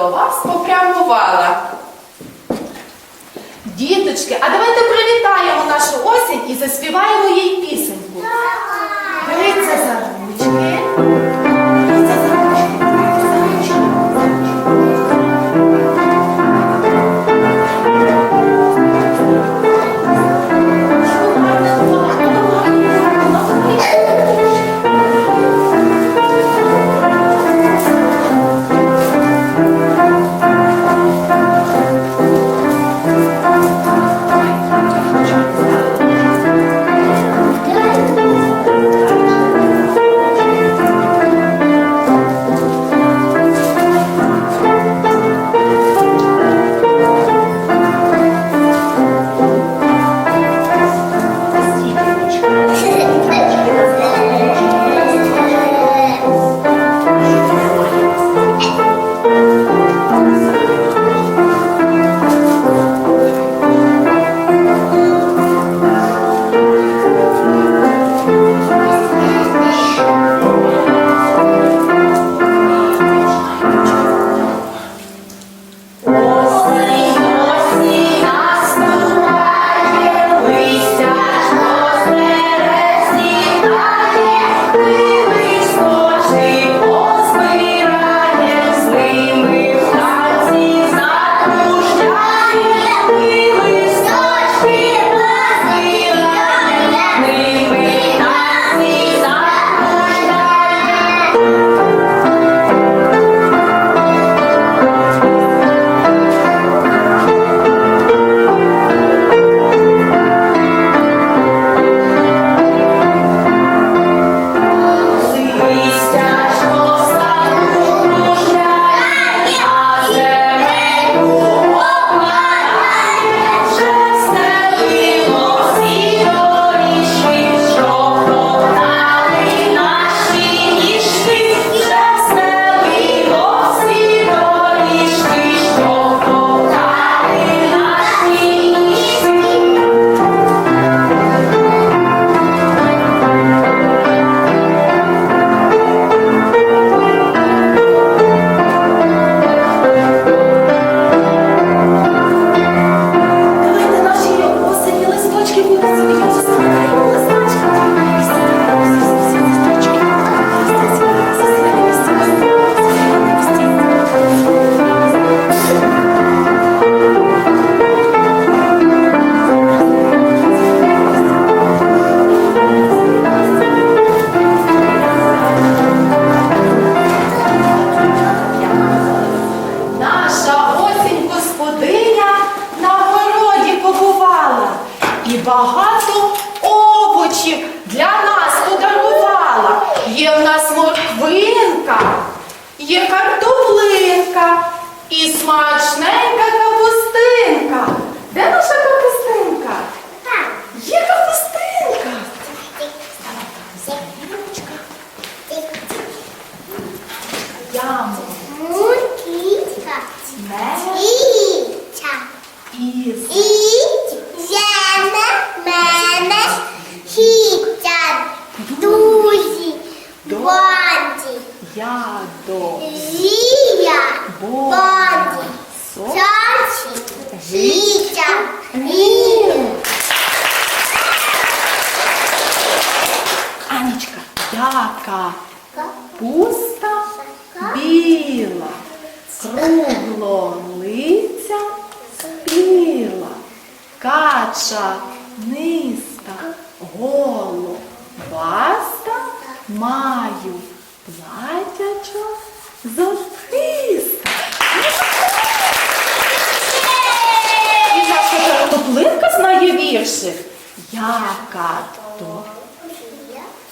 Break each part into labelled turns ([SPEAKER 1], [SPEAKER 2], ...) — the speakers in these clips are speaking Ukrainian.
[SPEAKER 1] до вас попрямувала.
[SPEAKER 2] Діточки, а давайте привітаємо нашу осінь і заспіваємо їй пісеньку. Беріться за ручки. Thank you. Маю платячо золотиста. І наша картоплинка знає віршик. Яка то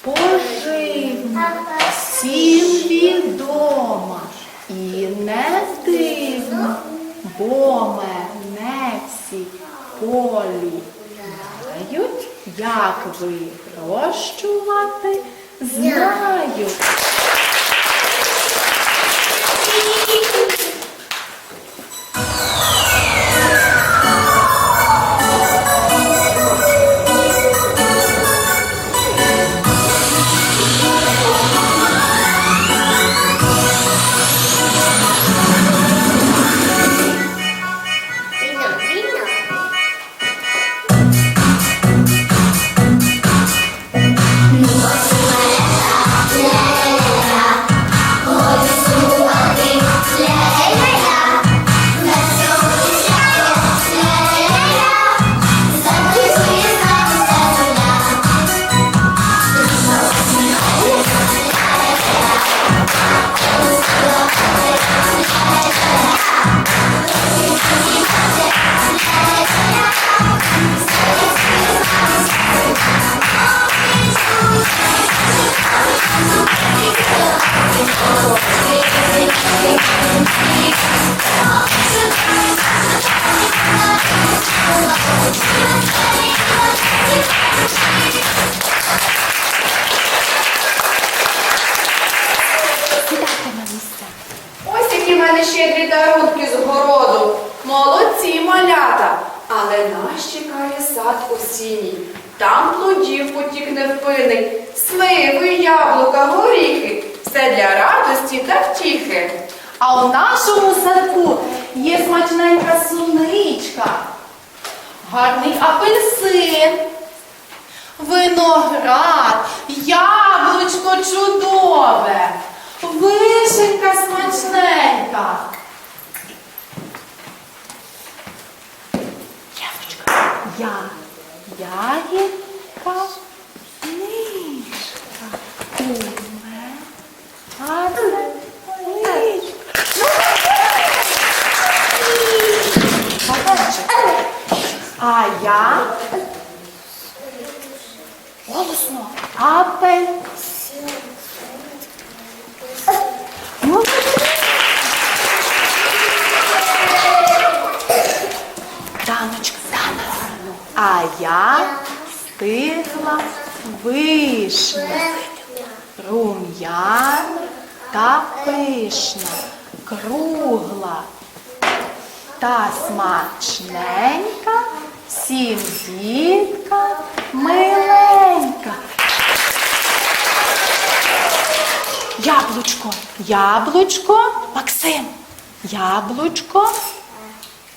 [SPEAKER 2] поживна, всім відома і не дивно, бо мене всі полюбляють, як вирощувати знають. Апельсин, виноград, яблучко чудове, вишенька смачненька. Яблучко. Я, ягідка, нишка, уме, а це ничка. А я голосно апель. Даночка, Дана. А я стигла вишня, рум'яна та пишна, кругла та смачненька, всім дітка миленька. Яблучко, яблучко, Максим, яблучко.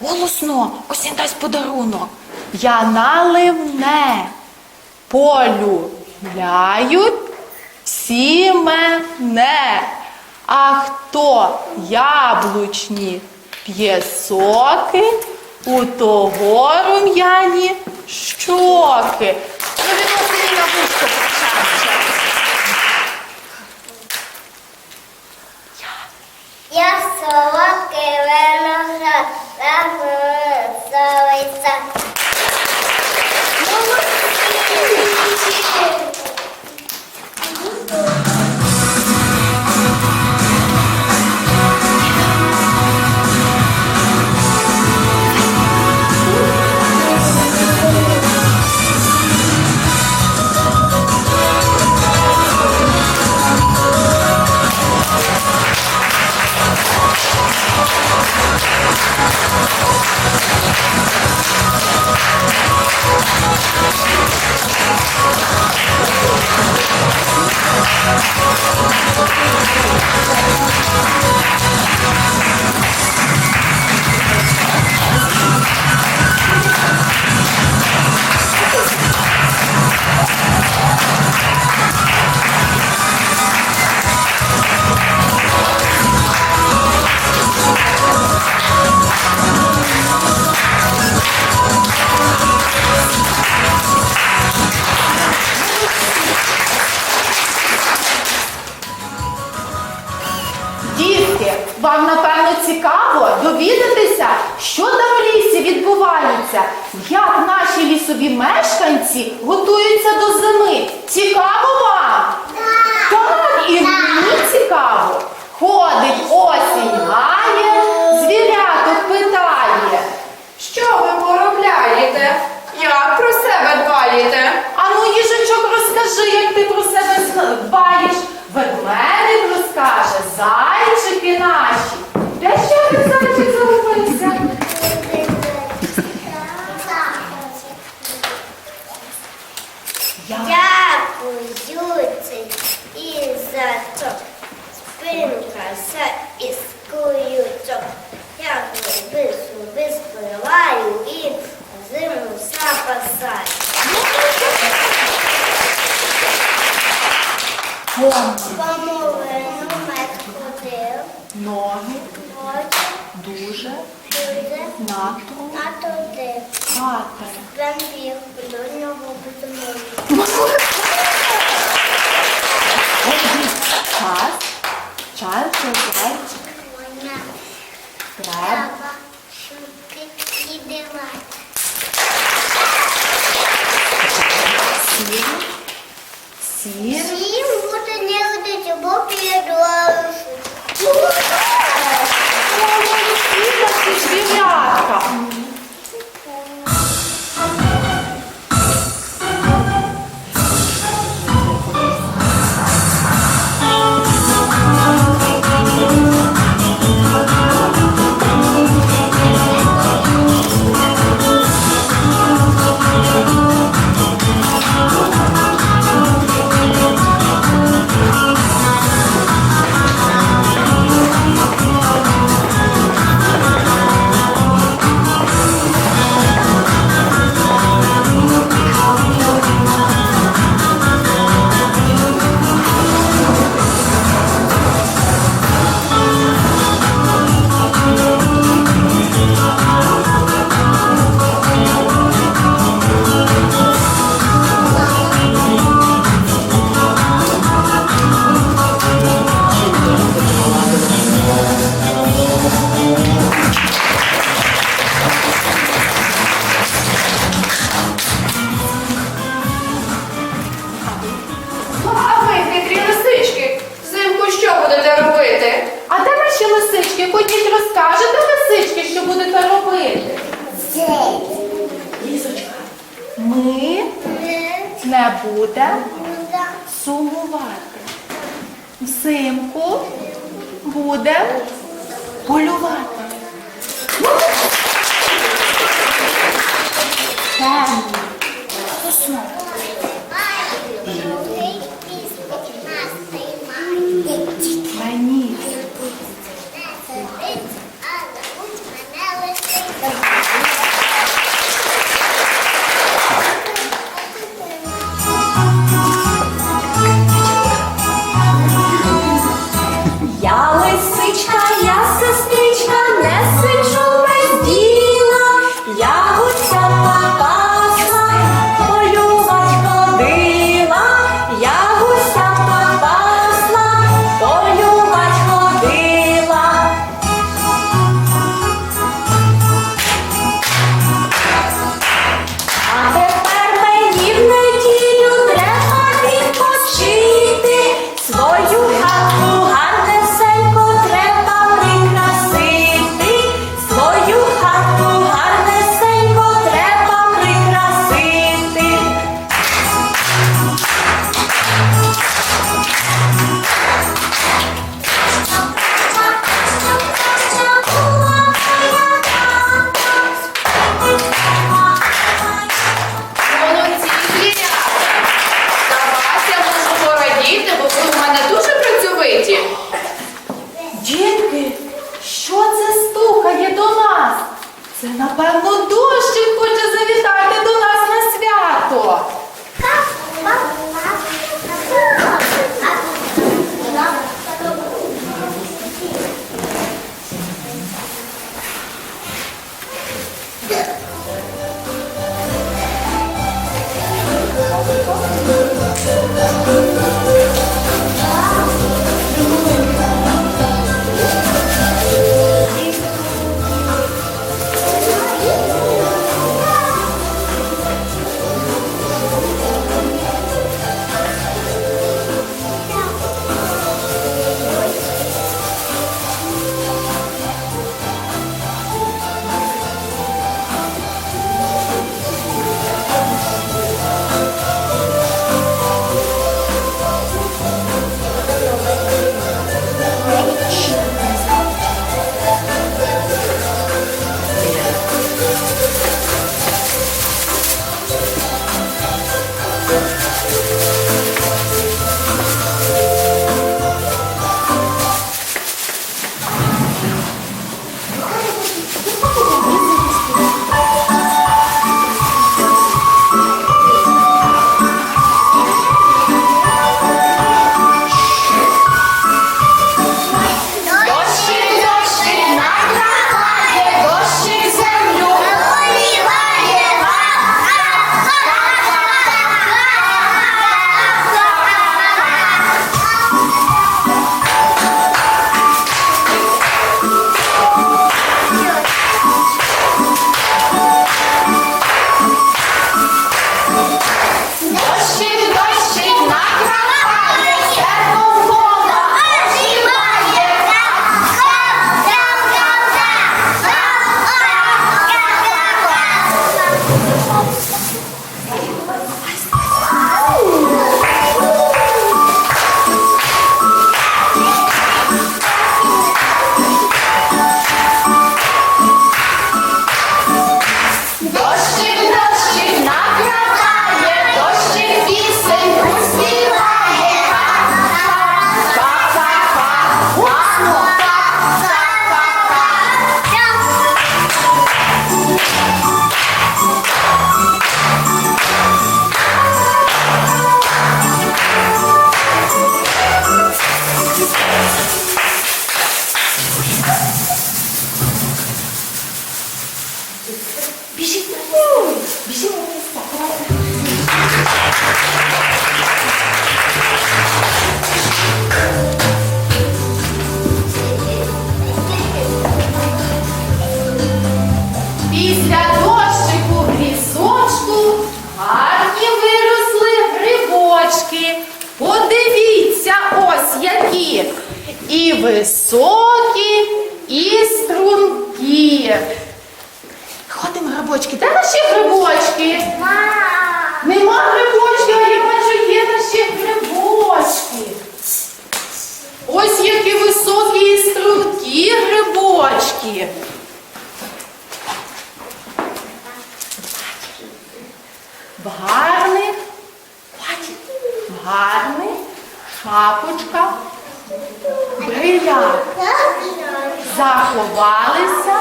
[SPEAKER 2] Голосно, ось він дасть подарунок. Я наливне полюбляють всі мене. А хто яблучні п'є соки, у того рум'яні щоки. Ну, відноси на вушко почався.
[SPEAKER 3] Я солодкий
[SPEAKER 2] багато. Замбіг художнього будинку.
[SPEAKER 3] Час. Час.
[SPEAKER 2] буде
[SPEAKER 3] сумувати. Взимку буде полювати. Темно.
[SPEAKER 4] Oh, В
[SPEAKER 2] гарних, бачите, в бриля заховалися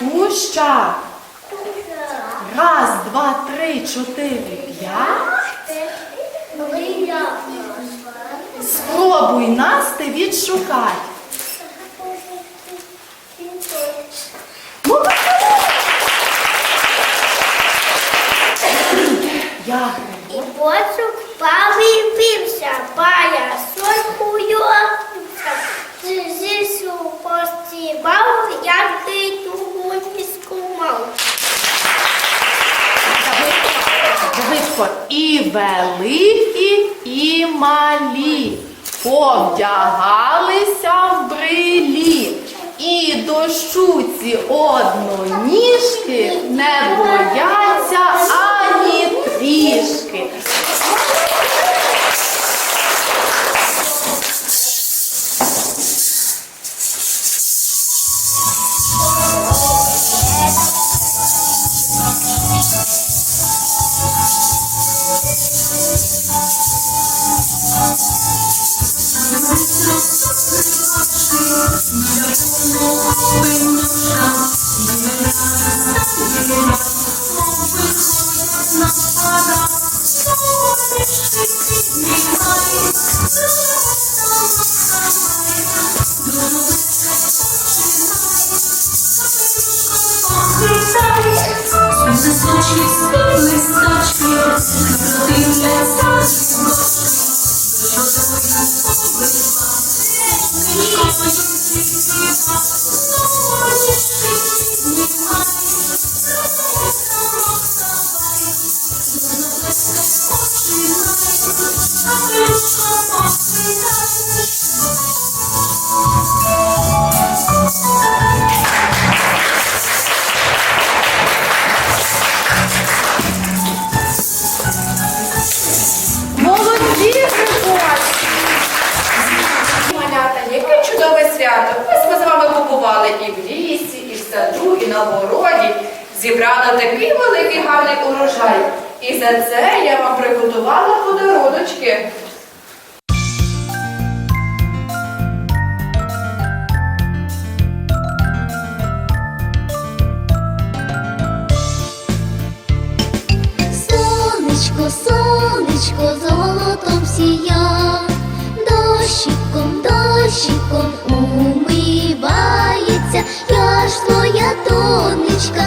[SPEAKER 2] в кущах. Раз, два, три, чотири, п'ять. Спробуй нас ти відшукати. Швидко і великі, і малі повдягалися в брилі. І дощуці одноніжки не бояться ані трішки.
[SPEAKER 5] Листочки, листочки,
[SPEAKER 1] на городі. Зібрали такий великий гарний урожай. І за це я вам приготувала подаруночки.
[SPEAKER 4] Сонечко, сонечко, золотом сія, дощиком, дощиком умивається, я ж твоя донечка,